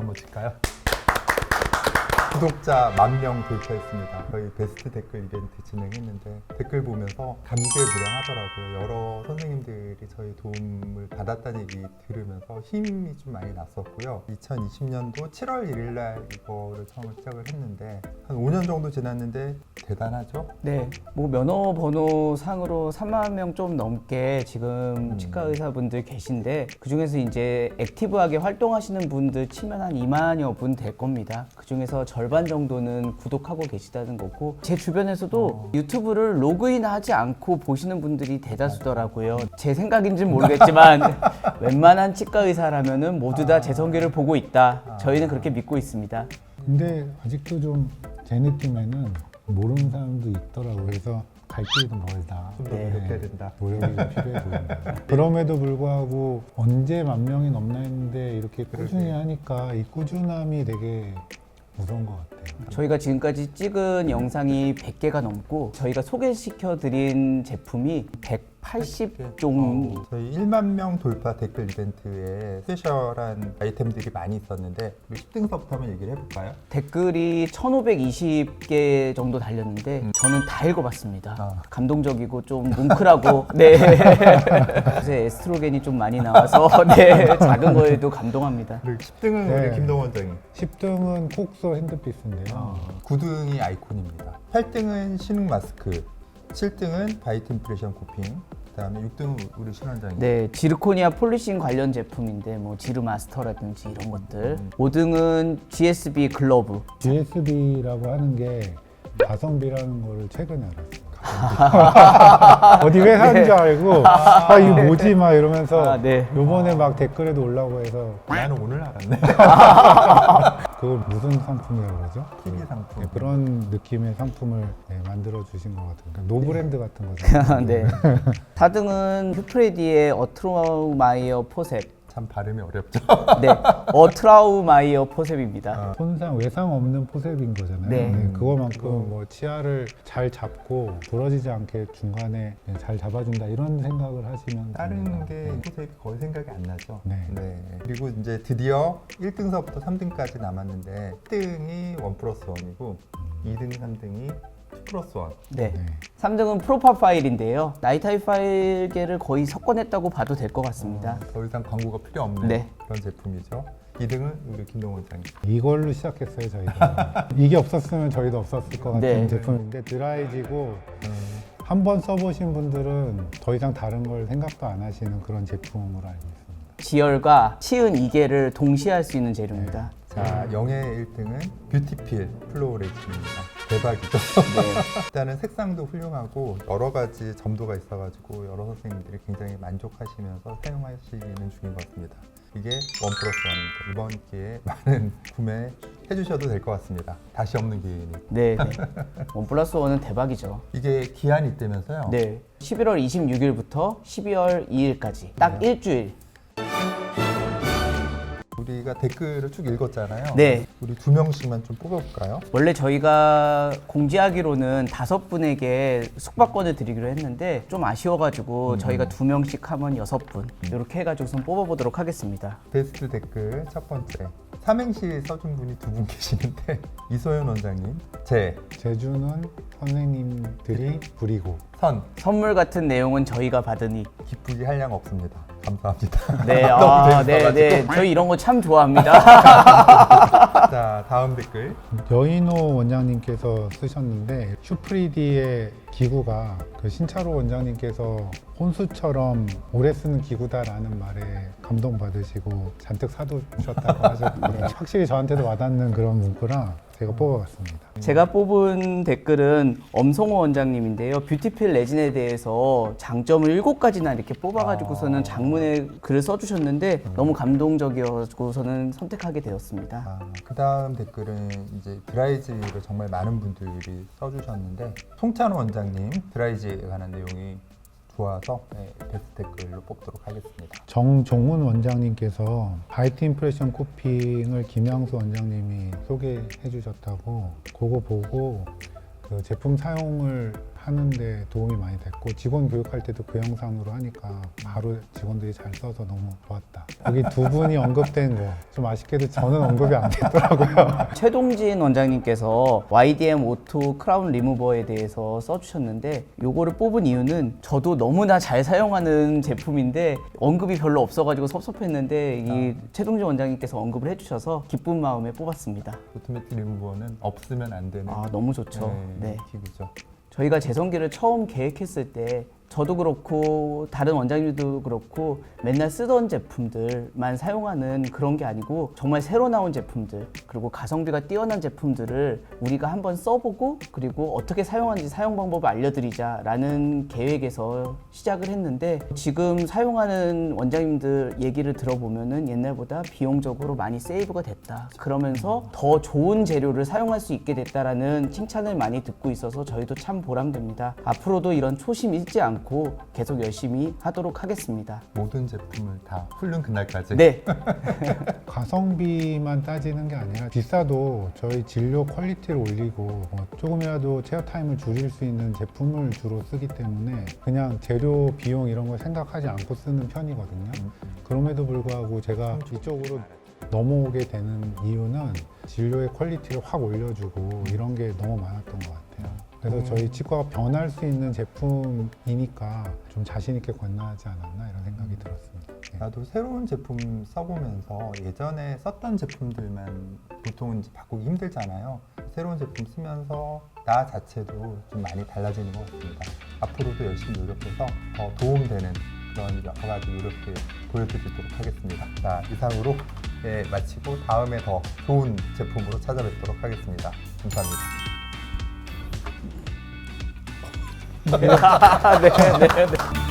박수 한번 칠까요? 구독자 만 명 돌파했습니다. 저희 베스트 댓글 이벤트 진행했는데 댓글 보면서 감개무량하더라고요. 여러 선생님들이 저희 도움을 받았다는 얘기 들으면서 힘이 좀 많이 났었고요. 2020년도 7월 1일 날 이거를 처음 시작을 했는데 한 5년 정도 지났는데 대단하죠? 네, 뭐 면허 번호 상으로 3만 명 좀 넘게 지금 음. 치과 의사분들 계신데 그 중에서 이제 액티브하게 활동하시는 분들 치면 한 2만여 분 될 겁니다. 그 중에서 절반 정도는 구독하고 계시다는 거고 제 주변에서도 어. 유튜브를 로그인하지 않고 보시는 분들이 대다수더라고요. 제 생각인지는 모르겠지만 웬만한 치과 의사라면은 모두 다 제 성계를 보고 있다. 저희는 그렇게 믿고 있습니다. 근데 아직도 좀 제 느낌에는 모르는 사람도 있더라고요. 그래서 갈 길이 좀 멀다. 좀더 네. 노력해야 된다. 노력이 좀 필요해 보인다. 그럼에도 불구하고 언제 만 명이 넘나 했는데 이렇게 꾸준히 하니까 이 꾸준함이 되게 무서운 것 같아요. 저희가 지금까지 찍은 영상이 100개가 넘고 저희가 소개시켜드린 제품이 100 80종. 어, 저희 1만 명 돌파 댓글 이벤트에 스페셜한 아이템들이 많이 있었는데 10등서부터 한번 얘기를 해볼까요? 댓글이 1,520개 정도 달렸는데 음. 저는 다 읽어봤습니다. 아. 감동적이고 좀 뭉클하고 네. 요새 에스트로겐이 좀 많이 나와서 네. 작은 거에도 감동합니다. 10등은 우리 네. 김동원 원장님. 10등은 콕소 핸드피스인데요. 아, 9등이 아이콘입니다. 8등은 신흥 마스크. 7등은 바이트 인프레션 코핑 그다음에 6등은 우리 신원장님 네, 지르코니아 폴리싱 관련 제품인데 뭐 지르 마스터라든지 이런 것들. 음. 5등은 GSB 글러브. GSB라고 하는 게 가성비라는 거를 최근에 알았어요. 어디 회사인 줄 알고 아 이거 뭐지 막 이러면서 아, 네. 요번에 막 댓글에도 올라오고 해서 나는 오늘 알았네 그걸 무슨 상품이라고 그러죠? TV 상품 네, 그런 느낌의 상품을 네, 만들어 주신 것 같아요. 그러니까 노브랜드 같은 거죠. 네. 4등은 휴프레디의 어트라우마이어 포셉. 참 발음이 어렵죠 네, 어트라우마이어 포셉입니다. 아, 손상 외상 없는 포셉인 거잖아요. 네. 그거만큼 뭐 치아를 잘 잡고 부러지지 않게 중간에 잘 잡아준다 이런 생각을 하시면 다른 됩니다. 게 네. 소색이 거의 생각이 안 나죠 네. 그리고 이제 드디어 1등서부터 3등까지 남았는데 1등이 원 플러스 원이고 2등 3등이 2 플러스 원 네. 네. 3등은 프로파 파일인데요. 나이타이 파일계를 거의 섞어냈다고 봐도 될 것 같습니다. 어, 더 이상 광고가 필요 없는 네. 그런 제품이죠 2등은 우리 김동원 원장님 이걸로 시작했어요 저희가. 이게 없었으면 저희도 없었을 것 같은 네. 제품인데 드라이지고 음, 한번 써보신 분들은 더 이상 다른 걸 생각도 안 하시는 그런 제품으로 알고 있습니다. 지열과 치은 이계를 동시에 할 수 있는 재료입니다. 자, 영예의 1등은 뷰티필 플로레이션입니다. 대박이죠. 일단은 색상도 훌륭하고 여러 가지 점도가 있어가지고 여러 선생님들이 굉장히 만족하시면서 사용하시는 중인 것 같습니다. 이게 원 플러스 원입니다. 이번 기회에 많은 구매 해주셔도 될 것 같습니다. 다시 없는 기회니. 네, 네. 원 플러스 원은 대박이죠. 이게 기한이 있다면서요? 네. 11월 26일부터 12월 2일까지 딱 일주일. 우리가 댓글을 쭉 읽었잖아요. 네. 우리 두 명씩만 좀 뽑아볼까요? 원래 저희가 공지하기로는 다섯 분에게 숙박권을 드리기로 했는데 좀 아쉬워가지고 저희가 두 명씩 하면 여섯 분 이렇게 해가지고 선 뽑아보도록 하겠습니다. 베스트 댓글 첫 번째. 삼행시 써준 분이 두 분 계시는데 이소연 원장님, 제, 제주는 선생님들이 부리고 선, 선물 같은 내용은 저희가 받으니 기쁘기 한량 없습니다. 감사합니다. 네, 아, 네. 네, 저희 이런 거 참 좋아합니다. 자, 다음 댓글. 여인호 원장님께서 쓰셨는데 슈프리디의 기구가 그 신차로 원장님께서 혼수처럼 오래 쓰는 기구다라는 말에 감동받으시고 잔뜩 사두셨다고 하셨고요. 확실히 저한테도 와닿는 그런 문구라 제가 뽑아봤습니다. 제가 뽑은 댓글은 엄성호 원장님인데요. 뷰티필 레진에 대해서 장점을 일곱 가지나 이렇게 뽑아가지고서는 아. 장문에 글을 써주셨는데 너무 감동적이어서는 선택하게 되었습니다. 아, 그 다음 댓글은 이제 드라이즈를 정말 많은 분들이 써주셨는데 송찬호 원장님 드라이즈에 관한 내용이 좋아서 네, 베스트 댓글로 뽑도록 하겠습니다. 정종훈 원장님께서 바이트 임프레션 코핑을 김양수 원장님이 소개해 주셨다고 그거 보고 그 제품 사용을 하는데 도움이 많이 됐고 직원 교육할 때도 그 영상으로 하니까 바로 직원들이 잘 써서 너무 좋았다. 여기 두 분이 언급된 거 좀 아쉽게도 저는 언급이 안 됐더라고요. 최동진 원장님께서 YDM 오토 크라운 리무버에 대해서 써주셨는데 요거를 뽑은 이유는 저도 너무나 잘 사용하는 제품인데 언급이 별로 없어가지고 섭섭했는데 이 최동진 원장님께서 언급을 해주셔서 기쁜 마음에 뽑았습니다. 오토매틱 리무버는 없으면 안 되는 아 너무 좋죠. 네, 네. 기구죠. 저희가 재성기를 처음 계획했을 때 저도 그렇고 다른 원장님도 그렇고 맨날 쓰던 제품들만 사용하는 그런 게 아니고 정말 새로 나온 제품들 그리고 가성비가 뛰어난 제품들을 우리가 한번 써보고 그리고 어떻게 사용하는지 사용 방법을 알려드리자라는 계획에서 시작을 했는데 지금 사용하는 원장님들 얘기를 들어보면은 옛날보다 비용적으로 많이 세이브가 됐다. 그러면서 더 좋은 재료를 사용할 수 있게 됐다라는 칭찬을 많이 듣고 있어서 저희도 참 보람됩니다. 앞으로도 이런 초심 잃지 않고 계속 열심히 하도록 하겠습니다 모든 제품을 다 훌륭 그날까지 네 가성비만 따지는 게 아니라 비싸도 저희 진료 퀄리티를 올리고 뭐 조금이라도 체어 타임을 줄일 수 있는 제품을 주로 쓰기 때문에 그냥 재료 비용 이런 걸 생각하지 않고 쓰는 편이거든요. 음, 그럼에도 불구하고 제가 이쪽으로 넘어오게 되는 이유는 진료의 퀄리티를 확 올려주고 이런 게 너무 많았던 것 같아요. 그래서 저희 치과가 변할 수 있는 제품이니까 좀 자신 있게 권나지 않았나 이런 생각이 들었습니다. 예. 나도 새로운 제품 써보면서 예전에 썼던 제품들만 보통은 바꾸기 힘들잖아요. 새로운 제품 쓰면서 나 자체도 좀 많이 달라지는 것 같습니다. 앞으로도 열심히 노력해서 더 도움되는 그런 여러 가지 노력들 보여드리도록 하겠습니다. 자, 이상으로 예, 마치고 다음에 더 좋은 제품으로 찾아뵙도록 하겠습니다. 감사합니다. 네, 네, 네.